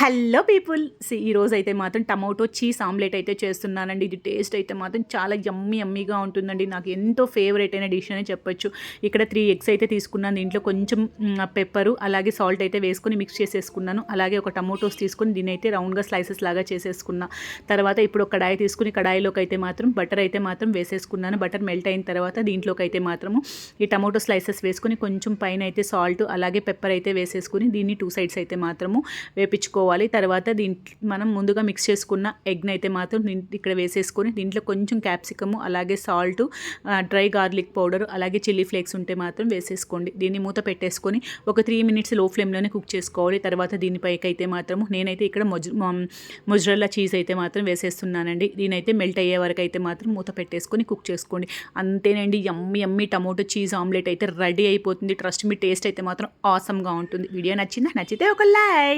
Hello people. ఈ రోజు అయితే మాత్రం టమాటో చీజ్ ఆమ్లెట్ అయితే చేస్తున్నానండి. ఇది టేస్ట్ అయితే మాత్రం చాలా యమ్మీ యమ్మీగా ఉంటుందండి. నాకు ఎంతో ఫేవరెట్ అయిన డిష్ అని చెప్పొచ్చు. ఇక్కడ త్రీ ఎగ్స్ అయితే తీసుకున్నాను. దీంట్లో కొంచెం పెప్పరు అలాగే సాల్ట్ అయితే వేసుకుని మిక్స్ చేసేసుకున్నాను. అలాగే ఒక టమాటోస్ తీసుకొని దీని అయితే రౌండ్గా స్లైసెస్ లాగా చేసేసుకున్నా. తర్వాత ఇప్పుడు ఒక కడాయి తీసుకుని కడాయిలోకి అయితే మాత్రం బటర్ అయితే మాత్రం వేసేసుకున్నాను. బటర్ మెల్ట్ అయిన తర్వాత దీంట్లోకి అయితే మాత్రము ఈ టమాటో స్లైసెస్ వేసుకొని కొంచెం పైన అయితే సాల్ట్ అలాగే పెప్పర్ అయితే వేసేసుకుని దీన్ని టూ సైడ్స్ అయితే మాత్రము వేపించుకో వేసుకోవాలి. తర్వాత దీంట్లో మనం ముందుగా మిక్స్ చేసుకున్న ఎగ్ని అయితే మాత్రం ఇక్కడ వేసేసుకొని దీంట్లో కొంచెం క్యాప్సికము అలాగే సాల్ట్ డ్రై గార్లిక్ పౌడర్ అలాగే చిల్లీ ఫ్లేక్స్ ఉంటే మాత్రం వేసేసుకోండి. దీన్ని మూత పెట్టేసుకొని ఒక త్రీ మినిట్స్లో ఫ్లేమ్లోనే కుక్ చేసుకోవాలి. తర్వాత దీనిపైకి అయితే మాత్రం నేనైతే ఇక్కడ మొజ్ మొజ్రల్లా చీజ్ అయితే మాత్రం వేసేస్తున్నానండి. దీనైతే మెల్ట్ అయ్యే వరకు అయితే మాత్రం మూత పెట్టేసుకొని కుక్ చేసుకోండి. అంతేనండి ఎమ్మి ఎమ్మి టమోటో చీజ్ ఆమ్లెట్ అయితే రెడీ అయిపోతుంది. ట్రస్ట్ మీ టేస్ట్ అయితే మాత్రం ఆసమ్గా ఉంటుంది. వీడియో నచ్చిందా? నచ్చితే ఒక లైక్